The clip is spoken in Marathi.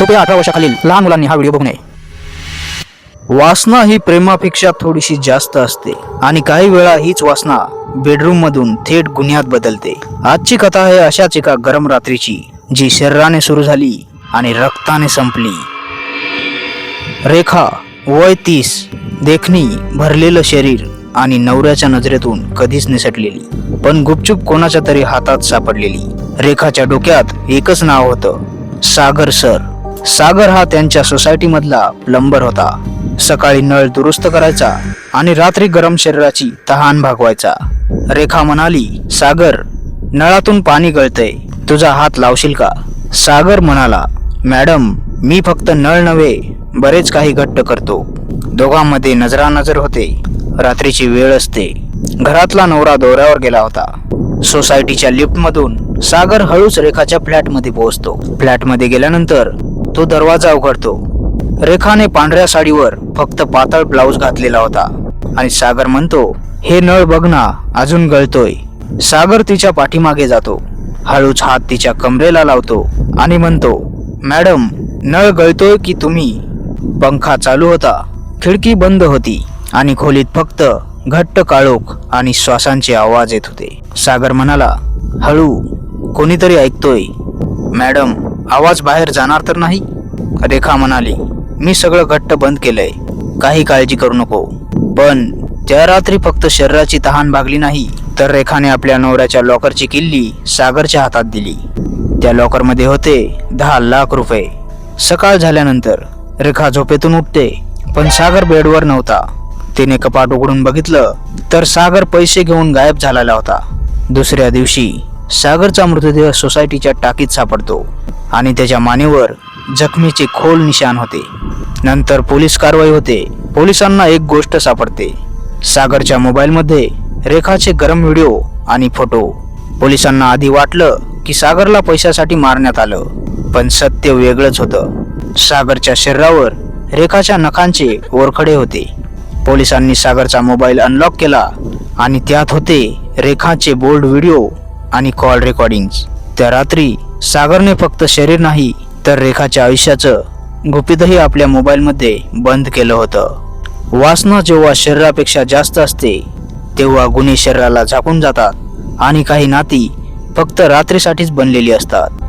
कृपया अठरा वर्षाखालील लहान मुलांनी हा व्हिडिओ बघू नये. वासना ही प्रेमापेक्षा थोडीशी जास्त असते आणि काही वेळा हीच वासना बेडरूम मधून थेट गुन्ह्यात बदलते. आजची कथा आहे अशाच एका गरम रात्रीची जी शरीराने सुरू झाली आणि रक्ताने संपली. रेखा वय तीस देखणी भरलेलं शरीर आणि नवऱ्याच्या नजरेतून कधीच निसटलेली पण गुपचूप कोणाच्या तरी हातात सापडलेली. रेखाच्या डोक्यात एकच नाव होतं सागर सर. सागर हा त्यांच्या सोसायटीमधला प्लंबर होता. सकाळी नळ दुरुस्त करायचा आणि रात्री गरम शरीराची तहान भागवायचा. रेखा म्हणाली सागर नळातून पाणी गळतंय. तुझा हात लावशील का? सागर म्हणाला मॅडम मी फक्त नळ नव्हे बरेच काही घट्ट करतो. दोघांमध्ये नजरानजर होते. रात्रीची वेळ असते. घरातला नवरा दौऱ्यावर गेला होता. सोसायटीच्या लिफ्टमधून सागर हळूच रेखाच्या फ्लॅटमध्ये पोहोचतो. फ्लॅटमध्ये गेल्यानंतर तो दरवाजा उघडतो. रेखाने पांढऱ्या साडीवर फक्त पातळ ब्लाऊज घातलेला होता. आणि सागर म्हणतो हे नळ बघ ना अजून गळतोय. सागर तिच्या पाठीमागे जातो. हळूच हात तिच्या कमरेला लावतो आणि म्हणतो मॅडम नळ गळतोय की तुम्ही? पंखा चालू होता. खिडकी बंद होती आणि खोलीत फक्त घट्ट काळोख आणि श्वासांचे आवाज येत होते. सागर म्हणाला हळू कोणीतरी ऐकतोय. मॅडम आवाज बाहेर जाणार तर नाही? रेखा म्हणाली मी सगळं घट्ट बंद केलंय. काही काळजी करू नको. पण त्या रात्री फक्त शरीराची तहान भागली नाही तर रेखाने आपल्या नवऱ्याच्या लॉकरची किल्ली सागरच्या हातात दिली. त्या लॉकरमध्ये होते दहा लाख रुपये. सकाळ झाल्यानंतर रेखा झोपेतून उठते पण सागर बेडवर नव्हता. तिने कपाट उघडून बघितलं तर सागर पैसे घेऊन गायब झालेला होता. दुसऱ्या दिवशी सागरचा मृतदेह सोसायटीच्या टाकीत सापडतो आणि त्याच्या मानेवर जखमीचे खोल निशाण होते. नंतर पोलीस कारवाई होते. पोलिसांना एक गोष्ट सापडते. सागरच्या मोबाईलमध्ये रेखाचे गरम व्हिडिओ आणि फोटो. पोलिसांना आधी वाटलं की सागरला पैशासाठी मारण्यात आलं पण सत्य वेगळंच होतं. सागरच्या शरीरावर रेखाच्या नखांचे ओरखडे होते. पोलिसांनी सागरचा मोबाईल अनलॉक केला आणि त्यात होते रेखाचे बोल्ड व्हिडिओ आणि कॉल रेकॉर्डिंग्स त्या रात्री सागरने फक्त शरीर नाही तर रेखाच्या आयुष्याचं गुपितही आपल्या मोबाईलमध्ये बंद केलं होतं. वासना जेव्हा शरीरापेक्षा जास्त असते तेव्हा गुन्हे शरीराला झाकून जातात आणि काही नाती फक्त रात्रीसाठीच बनलेली असतात.